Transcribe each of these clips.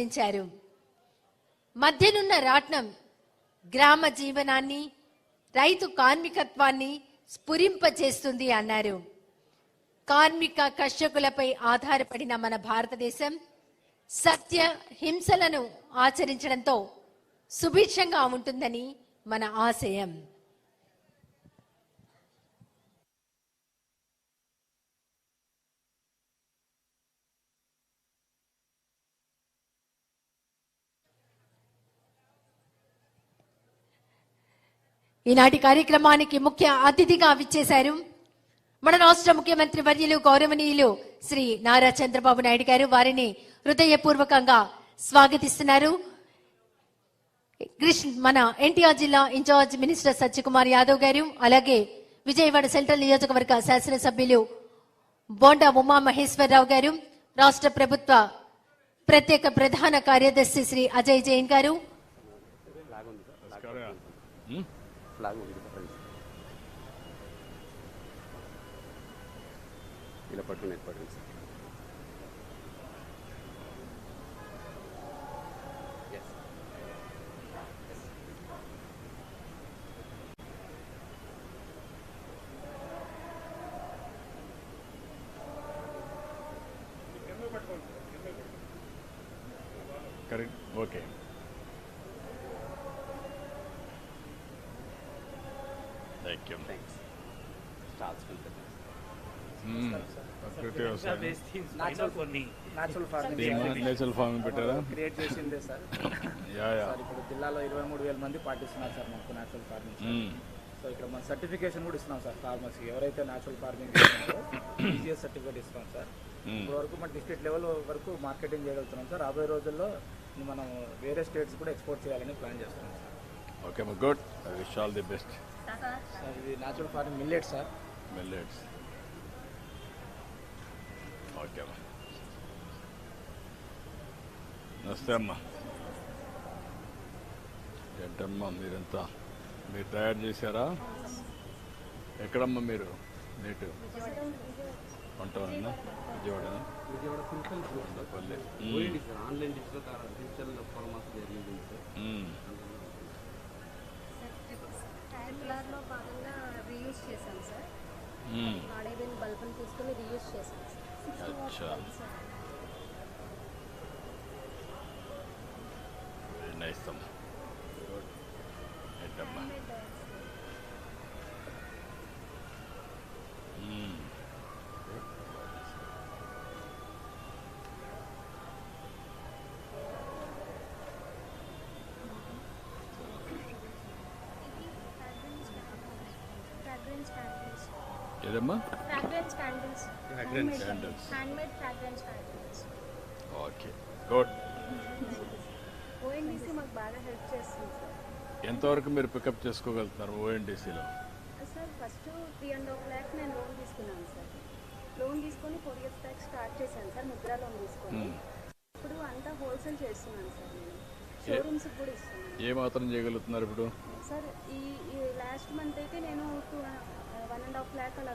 అభివర్ణించారు మధ్యనున్న రాట్నం గ్రామ జీవనాన్ని రైతు కార్మికత్వాన్ని స్ఫురింపచేస్తుంది అన్నారు. కార్మిక కర్షకులపై ఆధారపడిన మన భారతదేశం సత్య హింసలను ఆచరించడంతో సుభిక్షంగా ఉంటుందని మన ఆశయం. ఈనాటి కార్యక్రమానికి ముఖ్య అతిథిగా విచ్చేశారు మన రాష్ట్ర ముఖ్యమంత్రి వర్యులు గౌరవనీయులు శ్రీ నారా చంద్రబాబు నాయుడు గారు. వారిని హృదయపూర్వకంగా స్వాగతిస్తున్నారు. కృష్ణ మన ఎన్టీఆర్ జిల్లా ఇన్ఛార్జ్ మినిస్టర్ సత్యకుమార్ యాదవ్ గారు అలాగే విజయవాడ సెంట్రల్ నియోజకవర్గ శాసనసభ్యులు బోండా ఉమా మహేశ్వరరావు గారు రాష్ట్ర ప్రభుత్వ ప్రత్యేక ప్రధాన కార్యదర్శి శ్రీ అజయ్ జైన్ గారు. ఫ్లాగ్ ఉంది పట్టండి ఇలా పట్టుకుని పట్టండి sir correct okay thanks stars పెట్టండి ప్రకృతి వ్యవసాయం న్యాచురల్ కొన్ని న్యాచురల్ ఫార్మింగ్ నేచురల్ ఫార్మింగ్ పెట్టారా? క్రియేట్ చేసిందే సార్. యా యా సార్ ఇప్పుడు జిల్లాలో ఇరవై మూడు వేల మంది పాటిస్తున్నారు సార్ మాకు న్యాచురల్ ఫార్మింగ్. సో ఇక్కడ మన సర్టిఫికేషన్ కూడా ఇస్తున్నాం సార్ ఫార్మర్స్కి ఎవరైతే న్యాచురల్ ఫార్మింగ్ ఈజీఎస్ సర్టిఫికేట్ ఇస్తాం సార్. ఇప్పుడు వరకు మన డిస్ట్రిక్ట్ లెవెల్ వరకు మార్కెటింగ్ చేయగలుగుతున్నాం సార్. రాబోయే రోజుల్లో మనం వేరే స్టేట్స్ కూడా ఎక్స్పోర్ట్ చేయాలని ప్లాన్ చేస్తున్నాం sir. Okay good I wish all the best sir ఇది natural farming millet sir. Millets okay అమ్మా. నమస్తే అమ్మా. ఏంటమ్మా మీరంతా మీరు తయారు చేశారా? ఎక్కడమ్మా మీరు? నేటు ఉంటామన్నా విజయవాడ పోయింది sir online digital digital reuse చేశాం సార్ పాడైపోయిన బల్బుని తీసుకుని రీయూజ్ చేశాం సార్. నైస్ అమ్మా. ఏంటమ్మా మ్మ్. ఫ్రాగ్రెన్స్ క్యాండిల్స్ ఏదమ్మా? Fragrance candles candles handmade fragrance candles okay good ONDC మాకు బాగా హెల్ప్ చేస్తుంది సార్ ఎంతవరకు మీరు పికప్ చేసుకోగలుగుతున్నారు ఓఎన్డీసీలో sir first three and half lakh నేను లోన్ తీసుకున్నాను సార్ లోన్ తీసుకొని ఫోర్ ఇయర్స్ బ్యాక్ స్టార్ట్ చేశాను సార్ ముద్రా లోన్ తీసుకొని. ఇప్పుడు అంతా హోల్సేల్ చేస్తున్నాను సార్ నేను. ఏ మాత్రం చేయగలుగుతున్నారు ఇప్పుడు? సార్ ఈ లాస్ట్ మంత్ అయితే నేను వన్ అండ్ హాఫ్ ల్యాక్ అలా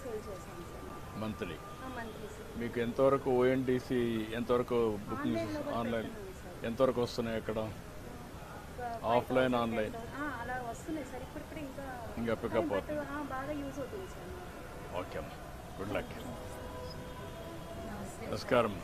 సేల్ చేశాను మంత్లీ? మీకు ఎంతవరకు ఓఎన్డీసీ ఎంతవరకు కూడా ఆన్లైన్ ఎంతవరకు వస్తున్నాయి అక్కడ? ఆఫ్లైన్ 5,000, ఆన్లైన్ 10,000 ఆ, అలా వస్తున్నాయి సార్. ఇప్పుడిప్పుడు ఇంకా పికప్. ఓకే అమ్మా. గుడ్ లక్ నమస్కారం.